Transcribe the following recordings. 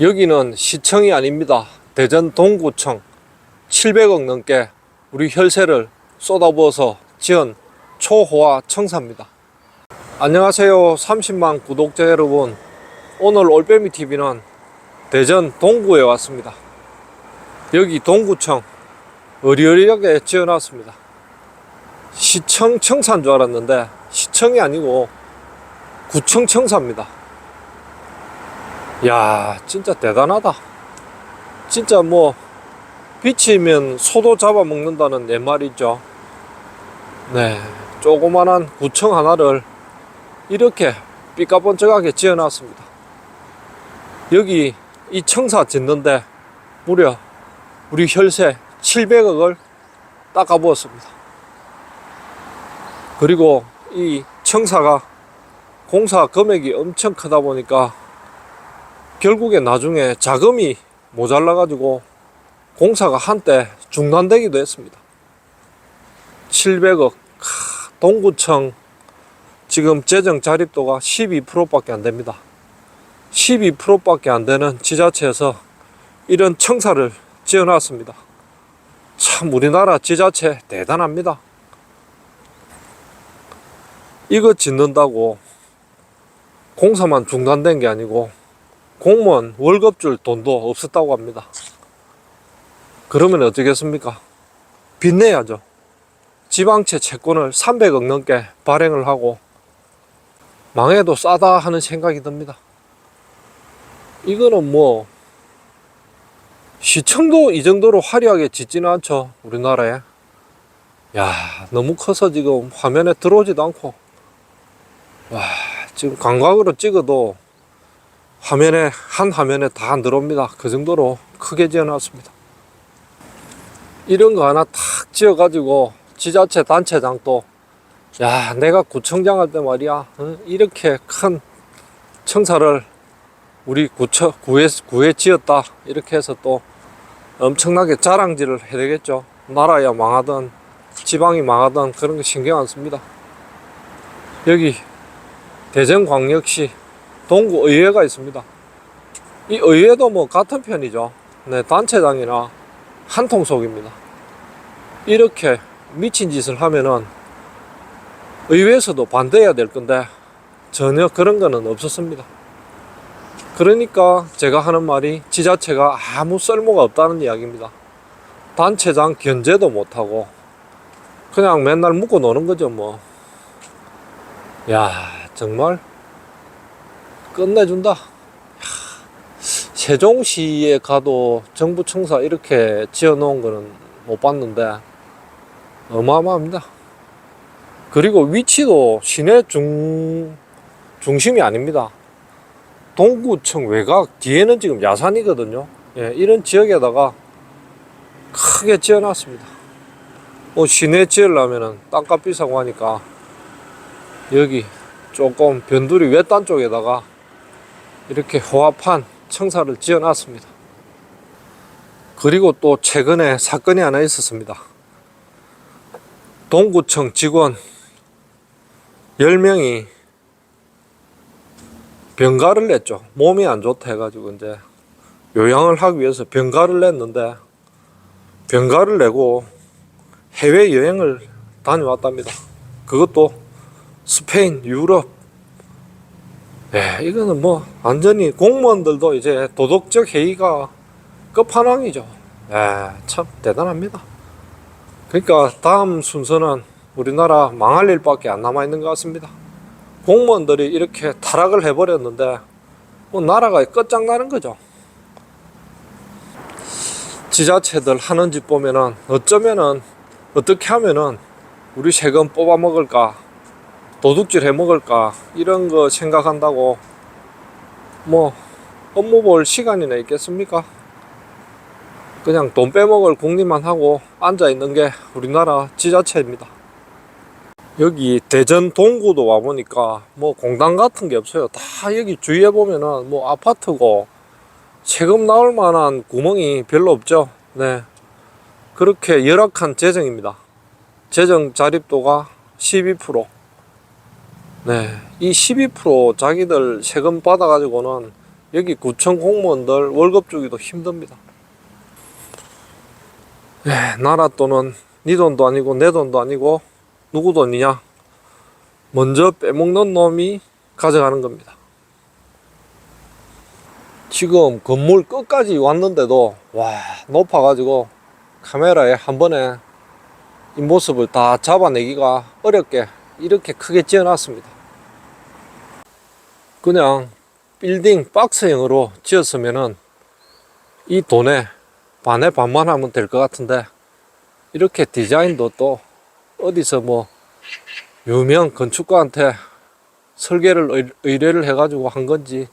여기는 시청이 아닙니다. 대전 동구청 700억 넘게 우리 혈세를 쏟아부어서 지은 초호화 청사입니다. 안녕하세요. 30만 구독자 여러분. 오늘 올빼미 TV는 대전 동구에 왔습니다. 여기 동구청 어리어리하게 지어놨습니다. 시청 청사인 줄 알았는데 시청이 아니고 구청 청사입니다. 야, 진짜 대단하다. 진짜 뭐 비치면 소도 잡아먹는다는 내 말이죠. 네, 조그만한 구청 하나를 이렇게 삐까번쩍하게 지어놨습니다. 여기 이 청사 짓는데 무려 우리 혈세 700억을 닦아부었습니다. 그리고 이 청사가 공사 금액이 엄청 크다 보니까 결국에 나중에 자금이 모자라 가지고 공사가 한때 중단되기도 했습니다. 700억 동구청 지금 재정 자립도가 12%밖에 안 됩니다. 12%밖에 안 되는 지자체에서 이런 청사를 지어놨습니다. 참 우리나라 지자체 대단합니다. 이거 짓는다고 공사만 중단된 게 아니고 공무원 월급 줄 돈도 없었다고 합니다. 그러면 어쩌겠습니까? 빚내야죠. 지방채 채권을 300억 넘게 발행을 하고 망해도 싸다 하는 생각이 듭니다. 이거는 뭐 시청도 이 정도로 화려하게 짓지는 않죠. 우리나라에. 야, 너무 커서 지금 화면에 들어오지도 않고 와, 지금 관광으로 찍어도 화면에 한 화면에 다안 들어옵니다. 그 정도로 크게 지어놨습니다. 이런 거 하나 탁 지어가지고 지자체 단체장도 야 내가 구청장 할 때 말이야 어? 이렇게 큰 청사를 우리 구청 구에 구에 지었다 이렇게 해서 또 엄청나게 자랑질을 해야 되겠죠. 나라야 망하든 지방이 망하든 그런 거 신경 안 씁니다. 여기 대전광역시 동구 의회가 있습니다. 이 의회도 뭐 같은 편이죠. 네, 단체장이나 한통속입니다. 이렇게 미친 짓을 하면은 의회에서도 반대해야 될 건데 전혀 그런 거는 없었습니다. 그러니까 제가 하는 말이 지자체가 아무 쓸모가 없다는 이야기입니다. 단체장 견제도 못하고 그냥 맨날 묵고 노는 거죠 뭐. 야 정말 끝내준다. 세종시에 가도 정부 청사 이렇게 지어놓은 거는 못 봤는데 어마어마합니다. 그리고 위치도 시내 중 중심이 아닙니다. 동구청 외곽 뒤에는 지금 야산이거든요. 예, 이런 지역에다가 크게 지어놨습니다. 뭐 시내 지으려면은 땅값 비싸고 하니까 여기 조금 변두리 외딴 쪽에다가 이렇게 호합한 청사를 지어놨습니다. 그리고 또 최근에 사건이 하나 있었습니다. 동구청 직원 10명이 병가를 냈죠. 몸이 안 좋다 해가지고 이제 요양을 하기 위해서 병가를 냈는데 병가를 내고 해외 여행을 다녀왔답니다. 그것도 스페인, 유럽. 예, 이거는 뭐 완전히 공무원들도 이제 도덕적 해이가 끝판왕이죠. 예, 참 대단합니다. 그러니까 다음 순서는 우리나라 망할 일밖에 안 남아 있는 것 같습니다. 공무원들이 이렇게 타락을 해버렸는데 뭐 나라가 끝장나는 거죠. 지자체들 하는 짓 보면은 어쩌면은 어떻게 하면은 우리 세금 뽑아 먹을까 도둑질 해 먹을까 이런 거 생각한다고 뭐 업무 볼 시간이나 있겠습니까? 그냥 돈 빼먹을 궁리만 하고 앉아 있는 게 우리나라 지자체입니다. 여기 대전 동구도 와 보니까 뭐 공단 같은 게 없어요. 다 여기 주위에 보면은 뭐 아파트고 세금 나올 만한 구멍이 별로 없죠. 네. 그렇게 열악한 재정입니다. 재정 자립도가 12%. 네. 이 12% 자기들 세금 받아가지고는 여기 구청 공무원들 월급 주기도 힘듭니다. 에, 나라 돈은 네 돈도 아니고 내 돈도 아니고 누구 돈이냐? 먼저 빼먹는 놈이 가져가는 겁니다. 지금 건물 끝까지 왔는데도 와 높아가지고 카메라에 한 번에 이 모습을 다 잡아내기가 어렵게 이렇게 크게 지어놨습니다. 그냥 빌딩 박스형으로 지었으면은 이 돈에 반에 반만 하면 될 것 같은데 이렇게 디자인도 또 어디서 뭐 유명 건축가한테 설계를 의- 의뢰를 해가지고 한 건지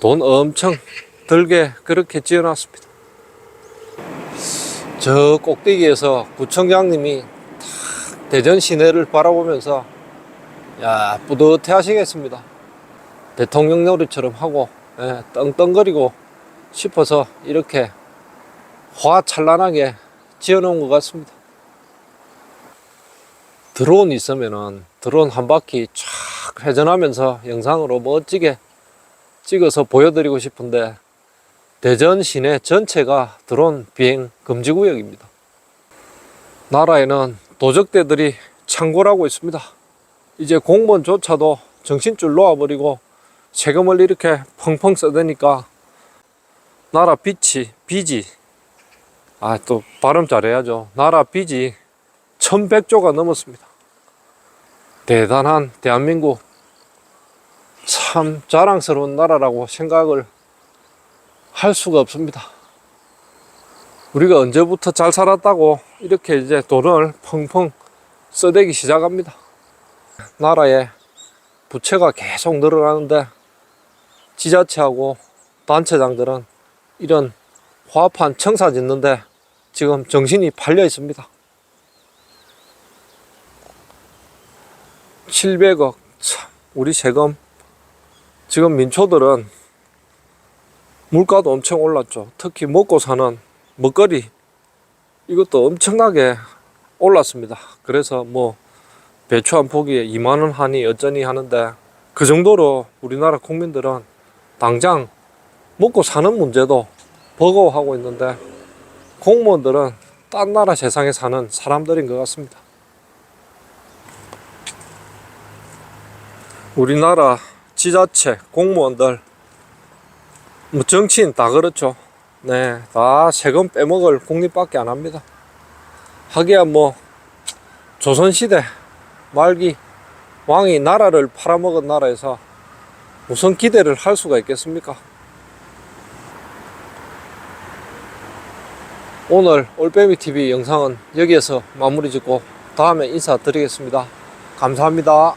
돈 엄청 들게 그렇게 지어놨습니다. 저 꼭대기에서 구청장님이 탁 대전 시내를 바라보면서 야 뿌듯해 하시겠습니다. 대통령 놀이처럼 하고 예, 떵떵거리고 싶어서 이렇게 화찬란하게 지어놓은 것 같습니다. 드론 있으면은 드론 한 바퀴 쫙 회전하면서 영상으로 멋지게 찍어서 보여드리고 싶은데 대전 시내 전체가 드론 비행 금지 구역입니다. 나라에는 도적대들이 창궐하고 있습니다. 이제 공무원조차도 정신줄 놓아버리고 세금을 이렇게 펑펑 써대니까 나라 빚이 빚이 아 또 발음 잘해야죠. 나라 빚이 1100조가 넘었습니다. 대단한 대한민국 참 자랑스러운 나라라고 생각을 할 수가 없습니다. 우리가 언제부터 잘 살았다고 이렇게 이제 돈을 펑펑 써대기 시작합니다. 나라의 부채가 계속 늘어나는데 지자체하고 단체장들은 이런 화판 청사 짓는데 지금 정신이 팔려 있습니다. 700억 참 우리 세금 지금 민초들은 물가도 엄청 올랐죠. 특히 먹고 사는 먹거리 이것도 엄청나게 올랐습니다. 그래서 뭐 배추 한 포기에 2만 원 하니 어쩌니 하는데 그 정도로 우리나라 국민들은 당장 먹고 사는 문제도 버거워하고 있는데 공무원들은 딴 나라 세상에 사는 사람들인 것 같습니다. 우리나라 지자체 공무원들 뭐 정치인 다 그렇죠. 네, 다 세금 빼먹을 국립밖에 안 합니다. 하기야 뭐 조선시대 말기 왕이 나라를 팔아먹은 나라에서 무슨 기대를 할 수가 있겠습니까? 오늘 올빼미 TV 영상은 여기에서 마무리 짓고 다음에 인사드리겠습니다. 감사합니다.